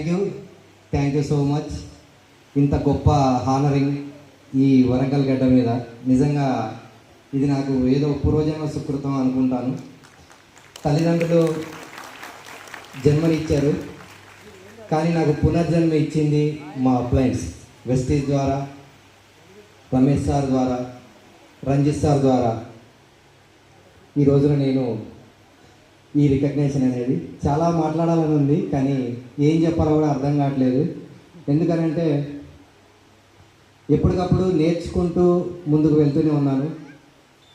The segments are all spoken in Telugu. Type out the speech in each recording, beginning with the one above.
Thank you thank you so much ఇంత గొప్ప హానరింగ్ ఈ వరంగల్ గడ్డ మీద. నిజంగా ఇది నాకు ఏదో పూర్వజన్మ సుకృతం అనుకుంటాను. తల్లిదండ్రులు జన్మనిచ్చారు. కానీ నాకు పునర్జన్మ ఇచ్చింది మా అప్లయన్స్ వెస్టీజ్ ద్వారా రమేష్ సార్ ద్వారా రంజిత్ సార్ ద్వారా. ఈ రోజున నేను ఈ రికగ్నేషన్ అనేది. చాలా మాట్లాడాలని ఉంది కానీ ఏం చెప్పాలో కూడా అర్థం కావట్లేదు. ఎందుకనంటే ఎప్పటికప్పుడు నేర్చుకుంటూ ముందుకు వెళ్తూనే ఉన్నాను.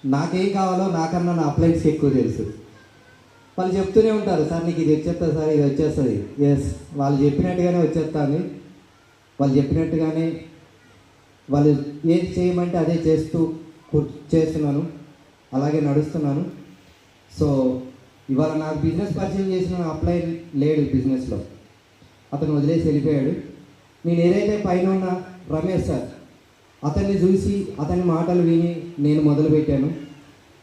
నాకేం కావాలో నాకన్నా నా అప్లైన్స్ ఎక్కువ తెలుసు. వాళ్ళు చెప్తూనే ఉంటారు సార్ నీకు ఇది వచ్చేస్తుంది సార్ ఇది వచ్చేస్తుంది. ఎస్ వాళ్ళు చెప్పినట్టుగానే వచ్చేస్తుంది. వాళ్ళు చెప్పినట్టుగానే వాళ్ళు ఏది చేయమంటే అదే చేస్తూ చేస్తున్నాను. అలాగే నడుస్తున్నాను. సో ఇవాళ నాకు బిజినెస్ పరిచయం చేసిన అప్లై లేడు బిజినెస్లో అతను వదిలేసి వెళ్ళిపోయాడు. నేను ఏదైతే పైన ఉన్న రమేష్ సార్ అతన్ని చూసి అతని మాటలు విని నేను మొదలుపెట్టాను.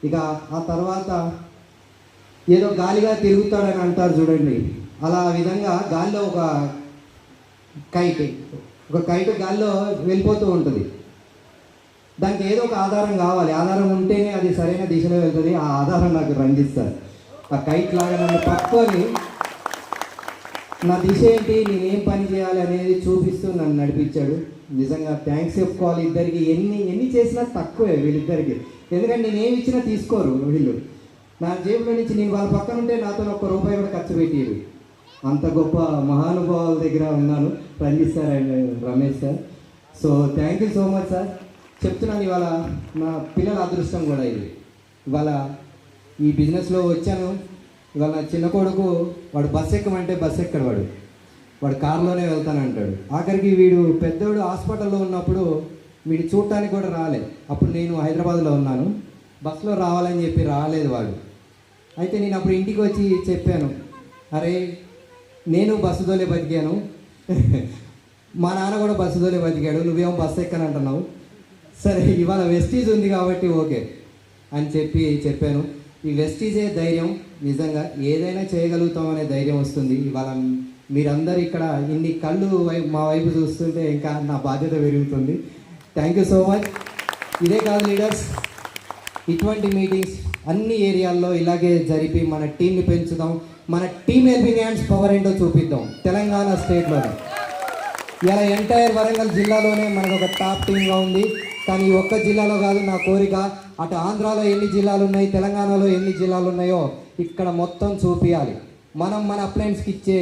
ఇక ఆ తర్వాత ఏదో గాలిగా తిరుగుతాడని అంటారు చూడండి. అలా విధంగా గాలిలో ఒక కైట్ ఒక కైట్ గాలిలో వెళ్ళిపోతూ ఉంటుంది. దానికి ఏదో ఒక ఆధారం కావాలి. ఆధారం ఉంటేనే అది సరైన దిశలో వెళ్తుంది. ఆ ఆధారం నాకు రంజిస్తారు ఆ కైట్ లాగా నన్ను పట్టుకొని నా దిశ ఏంటి? నేనేం పని చేయాలి అనేది చూపిస్తూ నన్ను నడిపించాడు. నిజంగా థ్యాంక్స్ చెప్పుకోవాలి ఇద్దరికి ఎన్ని ఎన్ని చేసినా తక్కువే వీళ్ళిద్దరికి. ఎందుకంటే నేను ఇచ్చినా తీసుకోరు వీళ్ళు. నా జేబులో నుంచి నేను వాళ్ళ పక్కన ఉంటే నాతో ఒక్క రూపాయి కూడా ఖర్చు పెట్టేవి అంత గొప్ప మహానుభావుల దగ్గర ఉన్నాను. Ranjith sir and Ramesh sir. So thank you so much sir చెప్తున్నాను ఇవాళ నా పిల్లల అదృష్టం కూడా ఇది. ఇవాళ ఈ బిజినెస్లో వచ్చాను. ఇవాళ నా చిన్న కొడుకు వాడు బస్ ఎక్కమంటే బస్ ఎక్కడు వాడు వాడు కారులోనే వెళ్తానంటాడు ఆఖరికి వీడు పెద్దోడు హాస్పిటల్లో ఉన్నప్పుడు వీడు చూడటానికి కూడా రాలే. అప్పుడు నేను హైదరాబాద్లో ఉన్నాను. బస్సులో రావాలని చెప్పి రాలేదు వాడు. అయితే నేను అప్పుడు ఇంటికి వచ్చి చెప్పాను. అరే నేను బస్సు తోలే బతికాను. మా నాన్న కూడా బస్సు తోలే బతికాడు. నువ్వేమో బస్సు ఎక్కనంటున్నావు. సరే ఇవాళ వెస్టీజ్ ఉంది కాబట్టి ఓకే అని చెప్పి చెప్పాను. ఈ వెస్టీజే ధైర్యం నిజంగా ఏదైనా చేయగలుగుతాం అనే ధైర్యం వస్తుంది. ఇవాళ మీరందరూ ఇక్కడ ఇన్ని కళ్ళు వైపు మా వైపు చూస్తుంటే ఇంకా నా బాధ్యత పెరుగుతుంది. థ్యాంక్ యూ సో మచ్ ఇదే కాదు లీడర్స్ ఇటువంటి మీటింగ్స్ అన్ని ఏరియాల్లో ఇలాగే జరిపి మన టీంని పెంచుదాం. మన టీమ్ హెల్పింగ్ హ్యాండ్స్ పవర్ ఏంటో చూపిద్దాం. తెలంగాణ స్టేట్లోనే ఇలా ఎంటైర్ వరంగల్ జిల్లాలోనే మనకు ఒక టాప్ టీమ్గా ఉంది. కానీ ఈ ఒక్క జిల్లాలో కాదు నా కోరిక. అటు ఆంధ్రాలో ఎన్ని జిల్లాలు ఉన్నాయి తెలంగాణలో ఎన్ని జిల్లాలు ఉన్నాయో ఇక్కడ మొత్తం చూపించాలి మనం మన అప్లయన్స్కి ఇచ్చే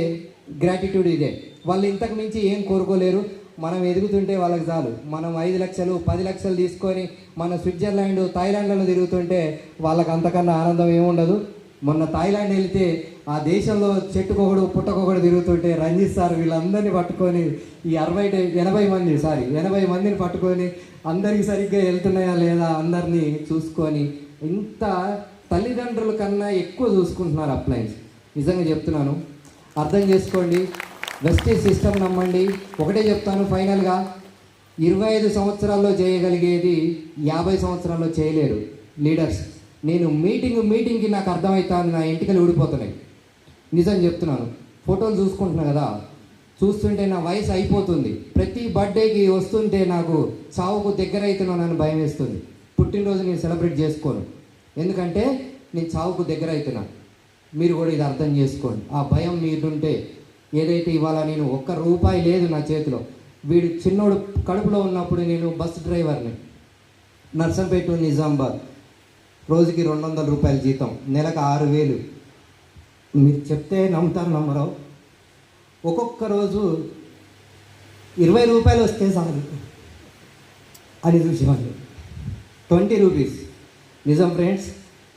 గ్రాటిట్యూడ్ ఇదే. వాళ్ళు ఇంతకు మించి ఏం కోరుకోలేరు. మనం ఎదుగుతుంటే వాళ్ళకి చాలు. మనం ఐదు లక్షలు పది లక్షలు తీసుకొని మన స్విట్జర్లాండ్ థాయిలాండ్లలో తిరుగుతుంటే వాళ్ళకి అంతకన్నా ఆనందం ఏముండదు. మొన్న థాయిలాండ్ వెళ్తే ఆ దేశంలో చెట్టుకొకడు పుట్టకొకడు తిరుగుతుంటే రంజిత్ సార్ వీళ్ళందరినీ పట్టుకొని ఈ అరవై ఎనభై మంది సారీ ఎనభై మందిని పట్టుకొని అందరికీ సరిగ్గా వెళ్తున్నాయా లేదా అందరినీ చూసుకొని ఇంత తల్లిదండ్రుల కన్నా ఎక్కువ చూసుకుంటున్నారు అప్లయన్స్. నిజంగా చెప్తున్నాను. అర్థం చేసుకోండి. వెస్టీజ్ సిస్టమ్ నమ్మండి. ఒకటే చెప్తాను ఫైనల్గా. ఇరవై ఐదు సంవత్సరాల్లో చేయగలిగేది యాభై సంవత్సరాల్లో చేయలేరు లీడర్స్. నేను మీటింగ్ మీటింగ్కి నాకు అర్థమవుతాను నా ఎంటికలు ఊడిపోతున్నాయి. నిజం చెప్తున్నాను. ఫోటోలు చూసుకుంటున్నా కదా. చూస్తుంటే నా వయసు అయిపోతుంది. ప్రతి బర్త్డేకి వస్తుంటే నాకు చావుకు దగ్గర అవుతున్నానని భయం వేస్తుంది. పుట్టినరోజు నేను సెలబ్రేట్ చేసుకోను. ఎందుకంటే నేను చావుకు దగ్గర అవుతున్నా మీరు కూడా ఇది అర్థం చేసుకోండి. ఆ భయం మీరుంటే ఏదైతే ఇవాళ నేను ఒక్క రూపాయి లేదు నా చేతిలో. వీడు చిన్నోడు కడుపులో ఉన్నప్పుడు నేను బస్ డ్రైవర్ని. నర్సంపేట నిజామాబాద్. రోజుకి రెండు వందల రూపాయల జీతం నెలకు ఆరు వేలు. మీరు చెప్తే నమ్ముతారు నమ్మరావు. ఒక్కొక్క రోజు ఇరవై రూపాయలు వస్తే చాలు. అని చూసేవాళ్ళు. Twenty rupees. నిజం ఫ్రెండ్స్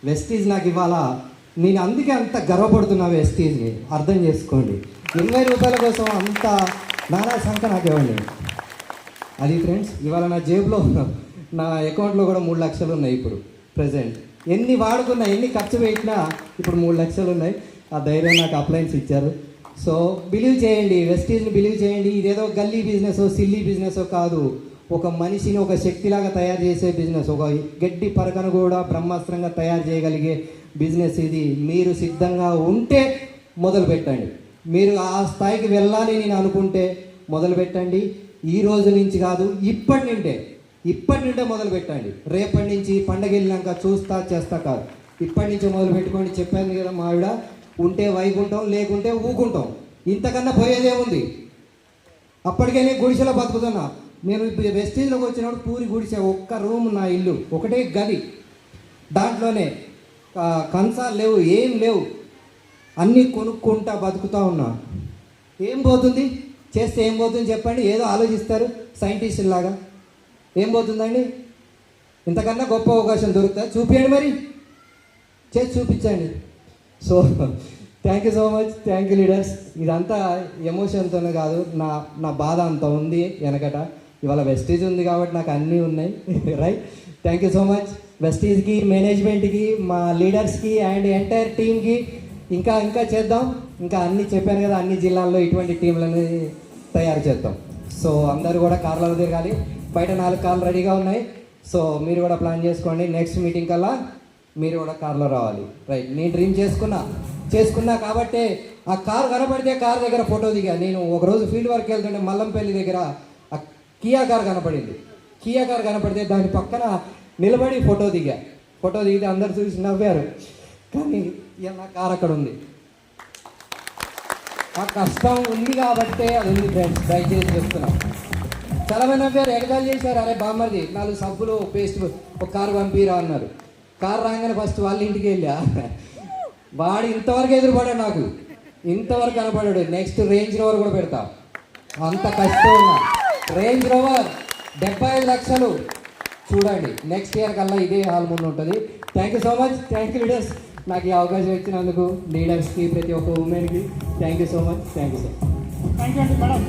వెస్టీజ్ నాకు ఇవాళ నేను అందుకే అంత గర్వపడుతున్నా వెస్టీజ్ని. అర్థం చేసుకోండి. ఇరవై రూపాయల కోసం అంత నానా సంఖ్య నాకు ఇవ్వండి. అది ఫ్రెండ్స్ ఇవాళ నా జేబులో నా అకౌంట్లో కూడా మూడు లక్షలు ఉన్నాయి ఇప్పుడు ప్రజెంట్. ఎన్ని వాడుకున్నా ఎన్ని ఖర్చు పెట్టినా ఇప్పుడు మూడు లక్షలు ఉన్నాయి ఆ ధైర్యం నాకు అప్లయన్స్ ఇచ్చారు. సో బిలీవ్ చేయండి వెస్టీజ్ని బిలీవ్ చేయండి. ఇదేదో గల్లీ బిజినెస్ సిల్లీ బిజినెస్ కాదు. ఒక మనిషిని ఒక శక్తిలాగా తయారు చేసే బిజినెస్ ఒక గడ్డి పరకను కూడా బ్రహ్మాస్త్రంగా తయారు చేయగలిగే బిజినెస్ ఇది. మీరు సిద్ధంగా ఉంటే మొదలు పెట్టండి. మీరు ఆ స్థాయికి వెళ్ళాలి నేను అనుకుంటే మొదలు పెట్టండి. ఈ రోజు నుంచి కాదు ఇప్పటి నుండే ఇప్పటి నుండే మొదలు పెట్టండి. రేపటి నుంచి పండగ వెళ్ళినాక చూస్తా చేస్తా కాదు. ఇప్పటి నుంచి మొదలు పెట్టుకోండి. చెప్పాను కదా మా ఆవిడ ఉంటే వైకుంటాం లేకుంటే ఊకుంటాం ఇంతకన్నా పోయేదేముంది అప్పటికే నేను గుడిసెలో బతుకుతున్నా. నేను ఇప్పుడు వెస్టేజ్లోకి వచ్చినప్పుడు పూరి గుడిసె ఒక్క రూమ్ నా ఇల్లు. ఒకటే గది. దాంట్లోనే కంచాలు లేవు ఏం లేవు. అన్నీ కొనుక్కుంటా బతుకుతా ఉన్నా. ఏం పోతుంది? చేస్తే ఏం పోతుంది చెప్పండి? ఏదో ఆలోచిస్తారు సైంటిస్టులాగా లాగా ఏం పోతుందండి? ఇంతకన్నా గొప్ప అవకాశం దొరుకుతుంది చూపించండి మరి. చేసి చూపించండి. So thank you so much thank you leaders ఇదంతా ఎమోషన్తోనే కాదు నా నా బాధ అంత ఉంది వెనకట. ఇవాళ వెస్టీజ్ ఉంది కాబట్టి నాకు అన్నీ ఉన్నాయి right thank you so much వెస్టీజ్కి మేనేజ్మెంట్కి మా లీడర్స్కి అండ్ ఎంటైర్ టీమ్కి ఇంకా ఇంకా చేద్దాం. ఇంకా అన్ని చెప్పాను కదా అన్ని జిల్లాల్లో ఇటువంటి టీంలని తయారు చేద్దాం. సో అందరూ కూడా కార్లలో తిరగాలి. బయట నాలుగు కార్లు రెడీగా ఉన్నాయి. సో మీరు కూడా ప్లాన్ చేసుకోండి. నెక్స్ట్ మీటింగ్ కల్లా మీరు కూడా కార్లో రావాలి. రైట్ నేను డ్రీమ్ చేసుకున్నా. చేసుకున్నా కాబట్టే ఆ కార్ కనపడితే కార్ దగ్గర ఫోటో దిగా. నేను ఒకరోజు ఫీల్డ్ వర్క్ వెళ్తుంటే మల్లంపల్లి దగ్గర ఆ కియా కార్ కనపడింది. కియా కార్ కనపడితే దాని పక్కన నిలబడి ఫోటో దిగా. ఫోటో దిగితే అందరు చూసి నవ్వారు. కానీ నా కార్ అక్కడ ఉంది? ఆ కష్టం ఉంది కాబట్టే అది ఉంది ఫ్రెండ్స్ దయచేసి చెప్తున్నాను చలమైన గారు ఎగదాలు చేశారు? అరే బామ్మర్ది నాలుగు సబ్బులు పేస్ట్ ఒక కారు పంపిరా అన్నారు. కారు రాగానే ఫస్ట్ వాళ్ళ ఇంటికి వెళ్ళా. వాడు ఇంతవరకు ఎదురుపడాడు నాకు. ఇంతవరకు కనపడాడు నెక్స్ట్ రేంజ్ రోవర్ కూడా పెడతా. అంత కష్టం ఉన్నా. రేంజ్ రోవర్ డెబ్బై ఐదు లక్షలు. చూడండి నెక్స్ట్ ఇయర్ కల్లా ఇదే హాల్ ముందు ఉంటుంది. Thank you so much thank you leaders నాకు ఈ అవకాశం ఇచ్చినందుకు లీడర్స్కి ప్రతి ఒక్క ఉమెన్కి thank you so much thank you sir thank you అండి మేడం